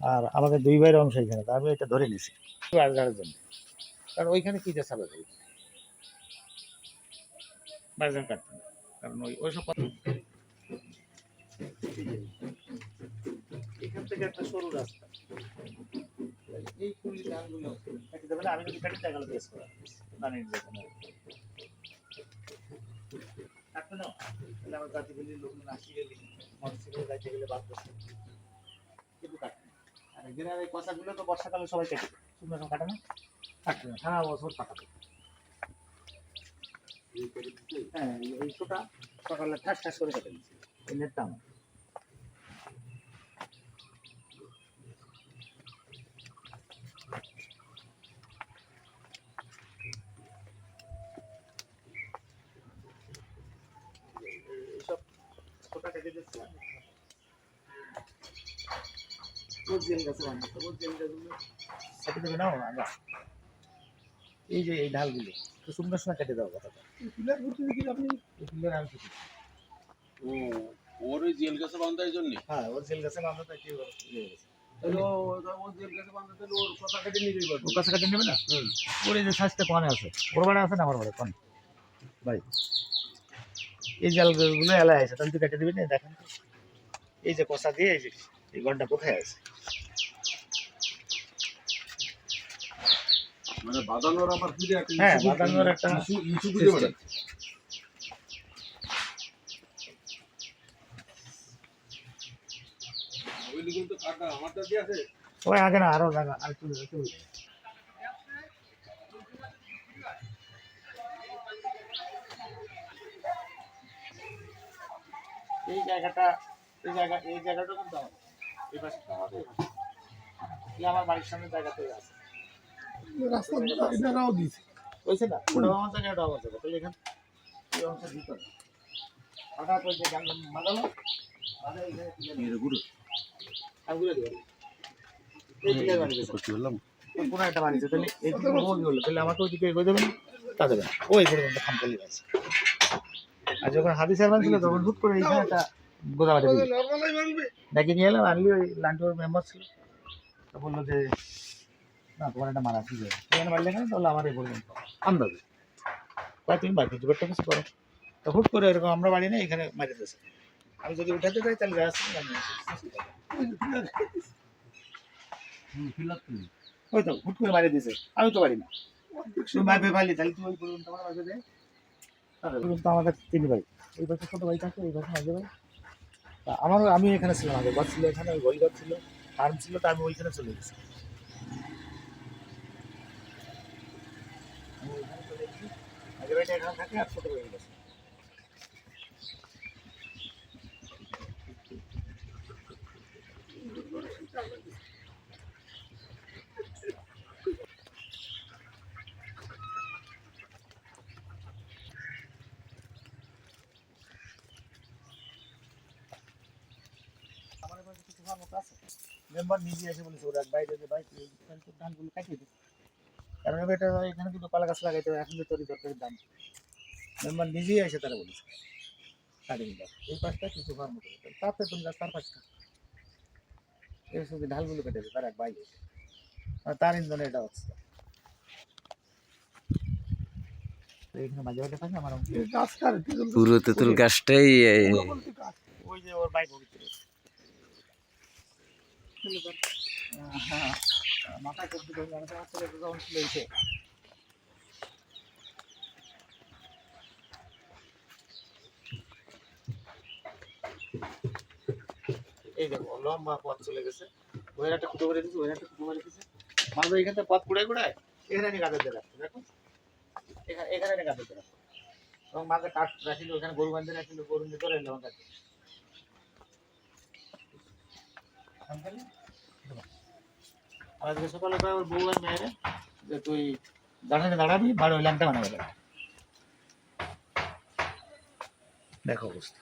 আর আমাদের দুই ভাইয়ের অংশ এখানে আমি এটা ধরে নিছি। জন্য। কারণ ওইখানে কি বাজার কাটতে কারণ ওই এখান থেকে একটা সরু রাস্তা। এই আমি মোটরসাইকেলে যাইতে গেলে বাদ বসে কিন্তু কাটবে না। এখানে এই কথাগুলো তো বর্ষাকালে সবাই কেটে শুকনো কাটে না কাটবে না সারা বছর কাটাবে হ্যাঁ এই- ছোটা সকালে ঠাস ঠাস করে কেটে দিচ্ছে। নেটটা আমার এইসব ছোটা কেটে দিচ্ছে। এই যে এই ঢালগুলো সুন্দর সময় কেটে দেওয়া দেখি ও ওর ওই জেল গাছে বান্ধা এই জন্যে হ্যাঁ উজ্জ্বল গাছে বাঁধতে তো কি হবে? ইয়ে হয়ে গেছে। তাহলে ও ও জেল গাছে বান্ধা তাহলে ওর কথা নিয়ে ওর না ওর এই যে কনে ওর না আমার কনে ভাই এই জালগুলো এলায় আছে তাহলে তুই কেটে দিবি না দেখেন এই যে কষা দিয়ে এই যে এই ঘণ্টা কোথায় আছে মানে বাঁধানোর আবার ফিরে একটা হ্যাঁ, ইস্যু- বাঁধানোর একটা ইস্যু- ইস্যু খুঁজে system। বেড়াচ্ছে। ওই দিকে তো কাটা আমারটা কি আছে ওই আগে না আরও জায়গা আর একটু একটু এই জায়গাটা এই জায়গা এই জায়গাটা কিন্তু আমার এই পাশে আমাদের এই পাশে। এই আমার বাড়ির সামনে জায়গাতে আছে। রাস্তা এনারাও দিয়েছে। বলছে না ওটা আমার জায়গা এটা আমার জায়গা তাহলে এখানে এই অংশ ভিতরে হঠাৎ ওই যে মাদালো মাদা এখানে গুরু আমি ঘুরে দেবো এই পিলার বানিয়ে কোনো একটা বানিয়েছে তাহলে এই দিকে হলো তাহলে আমাকে ওইদিকে এগোয় দেবে না? তা দেবে না। ওই পর্যন্ত খামখালি আছে। আর যখন হাদিস সাহেব ছিল তখন হুট করে এইখানে একটা গোদাবাড়ি ডেকে নিয়ে এলাম আনলি ওই লান্টুর মেম্বার ছিল। তো বলল যে না তোমার একটা মারা ঠিক আছে বাড়লে কেন? তাহলে আমার এই আন্দাজে কয় তুমি বাড়ি কিছু কিছু করো। তো হুট করে এরকম আমরা বাড়ি নেই এখানে মারি দিয়েছে। আমি যদি উঠাতে যাই তাহলে ওই তো হুট করে মারি দিয়েছে। আমি তো পারি না। তুই মারবে পারলি তাহলে তুই ওই পর্যন্ত আমার মারবে দে আমাদের তিন ভাই এই পাশে ছোট ভাই থাকে এই মাঝে ভাই তা আমারও আমি এখানে ছিলাম আগে, ঘর ছিল এখানে, ওই ঘর ছিল ফার্ম ছিল, তা আমি ওইখানে চলে গেছি। আগে এখানে থাকে আর ছোটো হয়ে গেছে আমার এবার কিছু ভালো মতো আছে মেম্বার নিজে এসে বলেছে ওরা বাইরে যে ভাই তুই ধানগুলো কাটিয়ে দিস কারণ এটা এখানে কিন্তু কলা গাছ লাগাইতে হবে এখন যে তরি দাম মেম্বার নিজেই এসে তারা বলেছে কাটিয়ে দিলাম এই পাঁচটা কিছু ভালো মতো তাতে তুমি গাছ তার পাঁচটা এই শুধু ঢালগুলো কেটে দেবে তার এক বাইরে তার ইন্ধনে এটা অবস্থা তো। গাছ পুরো তেঁতুল গাছটাই ওই যে ওর বাইক আমাকে এই দেখো, লম্বা পথ চলে গেছে। করে একটা এখান থেকে পথ কুড়াই কুড়ায় এখানে গাদের রাখতো দেখো। এখানে এখানে গাদের রাখতো এবং মাঝে কাঠ রাখিল ওখানে গরু বান্ধে রাখিল গরু ধরে এলো কাছে। আজকে সকালে তো আমার বউ আর মেয়েরে যে তুই দাঁড়াতে দাঁড়াবি ল্যাংটা বানাবে। দেখো অবস্থা।